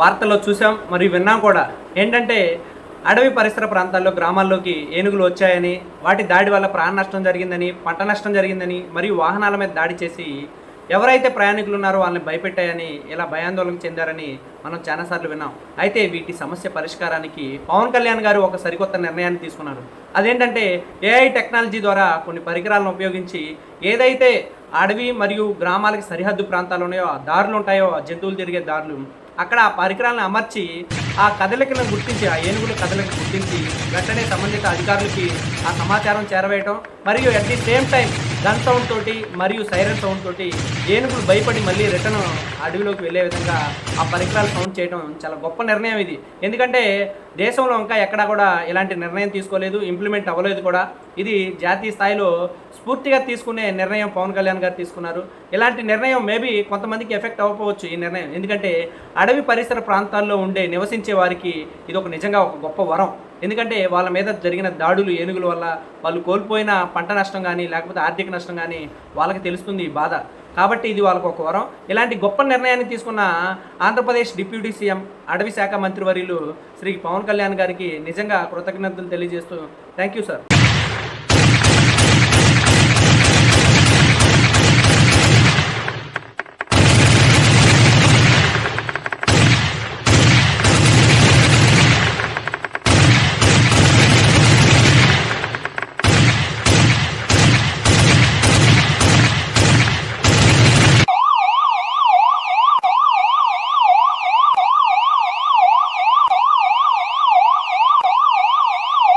వార్తల్లో చూసాం మరియు విన్నాం కూడా. ఏంటంటే అడవి పరిసర ప్రాంతాల్లో గ్రామాల్లోకి ఏనుగులు వచ్చాయని వాటి దాడి వల్ల ప్రాణ నష్టం జరిగిందని పంట నష్టం జరిగిందని మరియు వాహనాల మీద దాడి చేసి ఎవరైతే ప్రయాణికులు ఉన్నారో వాళ్ళని భయపెట్టాయని ఇలా భయాందోళన చెందారని మనం చాలాసార్లు విన్నాం. అయితే వీటి సమస్య పరిష్కారానికి పవన్ కళ్యాణ్ గారు ఒక సరికొత్త నిర్ణయాన్ని తీసుకున్నారు. అదేంటంటే ఏఐ టెక్నాలజీ ద్వారా కొన్ని పరికరాలను ఉపయోగించి ఏదైతే అడవి మరియు గ్రామాలకి సరిహద్దు ప్రాంతాలు ఉన్నాయో ఆ దారులు ఉంటాయో జంతువులు తిరిగే దారులు అక్కడ ఆ పరికరాలను అమర్చి ఆ కదలికలను గుర్తించి ఆ ఏనుగుల కదలికను గుర్తించి వెంటనే సంబంధిత అధికారులకి ఆ సమాచారం చేరవేయటం మరియు at the same time gun sound తోటి మరియు సైరన్ సౌండ్ తోటి ఏనుగులు భయపడి మళ్ళీ రిటర్న్ అడవిలోకి వెళ్ళే విధంగా ఆ పరికరాలు సౌండ్ చేయడం చాలా గొప్ప నిర్ణయం ఇది. ఎందుకంటే దేశంలో ఇంకా ఎక్కడా కూడా ఇలాంటి నిర్ణయం తీసుకోలేదు ఇంప్లిమెంట్ అవ్వలేదు కూడా. ఇది జాతీయ స్థాయిలో స్ఫూర్తిగా తీసుకునే నిర్ణయం పవన్ కళ్యాణ్ గారు తీసుకున్నారు. ఇలాంటి నిర్ణయం మేబీ కొంతమందికి ఎఫెక్ట్ అవ్వకపోవచ్చు ఈ నిర్ణయం. ఎందుకంటే అడవి పరిసర ప్రాంతాల్లో ఉండే నివసించే వారికి ఇది ఒక నిజంగా ఒక గొప్ప వరం. ఎందుకంటే వాళ్ళ మీద జరిగిన దాడులు ఏనుగుల వల్ల వాళ్ళు కోల్పోయిన పంట నష్టం కానీ లేకపోతే ఆర్థిక నష్టం కానీ వాళ్ళకి తెలుస్తుంది ఈ బాధ. కాబట్టి ఇది వాళ్ళకు ఒక వరం. ఇలాంటి గొప్ప నిర్ణయాన్ని తీసుకున్న ఆంధ్రప్రదేశ్ డిప్యూటీ సీఎం అటవీ శాఖ మంత్రివర్యులు శ్రీ పవన్ కళ్యాణ్ గారికి నిజంగా కృతజ్ఞతలు తెలియజేస్తూ థ్యాంక్ యూ సార్.